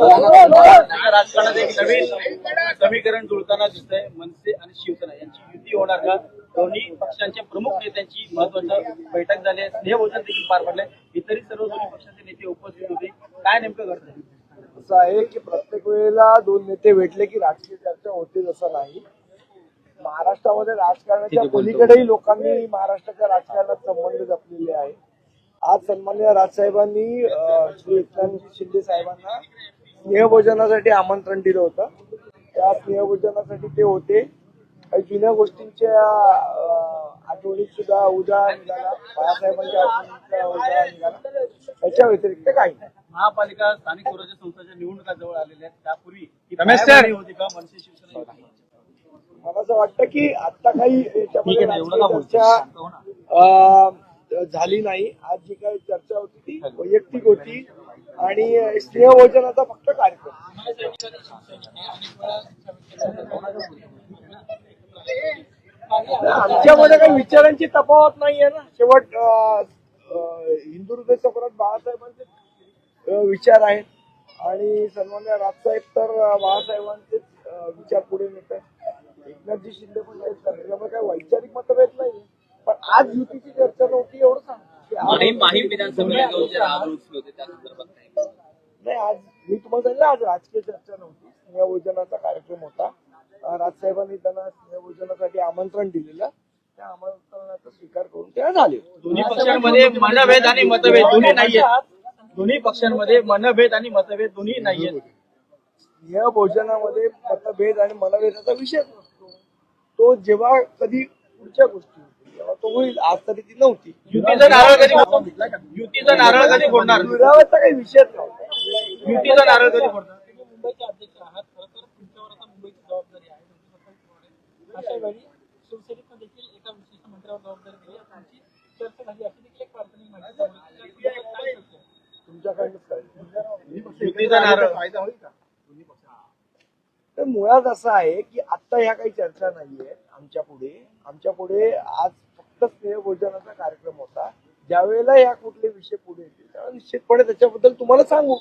राजकारणात एक नवीन समीकरण जुळताना दिसतंय. मनसे आणि शिवसेना यांची युती होणार का? दोन्ही पक्षांच्या प्रमुख नेत्यांची महत्वाचं बैठक झाली आहे. स्नेहभोजन देखील पार पडलंय. इतरही सर्व दोन्ही पक्षाचे नेते उपस्थित होते. काय नेमकं घडतंय? असं आहे की प्रत्येक वेळेला दोन नेते भेटले की राजकीय चर्चा होतेच असं नाही. महाराष्ट्रामध्ये राजकारणाच्या पलीकडेही लोकांनी महाराष्ट्राच्या राजकारणात संबंध जपलेले आहे आज सन्मान्य राजसाहेबांनी श्री एकनाथ शिंदे साहेबांना स्नेहभोजनासाठी आमंत्रण दिलं होतं. त्या स्नेहभोजनासाठी ते होते. काही जुन्या गोष्टींच्या आठवणीत सुद्धा उद्या निघाला. बाळासाहेबांच्या निघाला. त्याच्या व्यतिरिक्त काही नाही. महापालिका स्थानिक स्वराज्य संस्थांच्या निवडणुका जवळ आलेल्या आहेत. त्यापूर्वी ही रमेश सर. पायाभरणी होती का? मनसे शिवसेना युती? मला असं वाटतं की आता काही याच्यामध्ये ठीक आहे ना, एवढं का राजकीय बोलतोय? चर्चा शांत हो ना. अं, झाली नाही. आज जी काही चर्चा होती ती वैयक्तिक होती. आणि स्नेहभोजनाचा फक्त आमच्यामध्ये काही विचारांची तफावत नाहीये ना. शेवट हिंदू हृदय बाळासाहेबांचे विचार आहेत. आणि सन्मान्य राजसाहेब तर बाळासाहेबांचे विचार पुढे नेत आहेत. एकनाथजी शिंदे पण त्यामुळे काही वैचारिक मतभेद नाही पण आज युतीची चर्चा नव्हती एवढं सांग. नाही आज तुम्हाला सांगितलं आज राजकीय चर्चा नव्हती. स्नेहभोजनाचा कार्यक्रम होता. राजसाहेबांनी त्यांना स्नेहभोजनासाठी आमंत्रण दिलेलं. त्या आमंत्रणाचा स्वीकार करून ते आज आले दोन्ही पक्षांमध्ये मनभेद आणि मतभेद दोन्ही नाहीयेत. दोन्ही पक्षांमध्ये मनभेद आणि मतभेद दोन्ही नाहीयेत. या भोजनामध्ये मतभेद आणि मनभेदाचा विषय नसतो. तो जेव्हा कधी पुढच्या गोष्टी तो होईल आज तरी ती नव्हती. युतीचा नारळ कधी युतीचा नारळ कधी फोडणार? काही विषयच नव्हता. युतीचा नारळ कधी मुंबईचे अध्यक्ष आहात खरं तर तुमच्यावर आता मुंबईची जबाबदारी आहे अशा वेळी शिवसेनेनं देखील एका विशिष्ट मंत्र्यावर जबाबदारी दिली तुमची चर्चा झाली अशी देखील एक माहिती तर मुळात असं आहे की आता ह्या काही चर्चा नाहीये आमच्या पुढे. आमच्या पुढे आज फक्त स्नेहभोजनाचा कार्यक्रम होता. ज्यावेळेला या कुठले विषय पुढे येतील त्यावेळेला निश्चितपणे त्याच्याबद्दल तुम्हाला सांगू.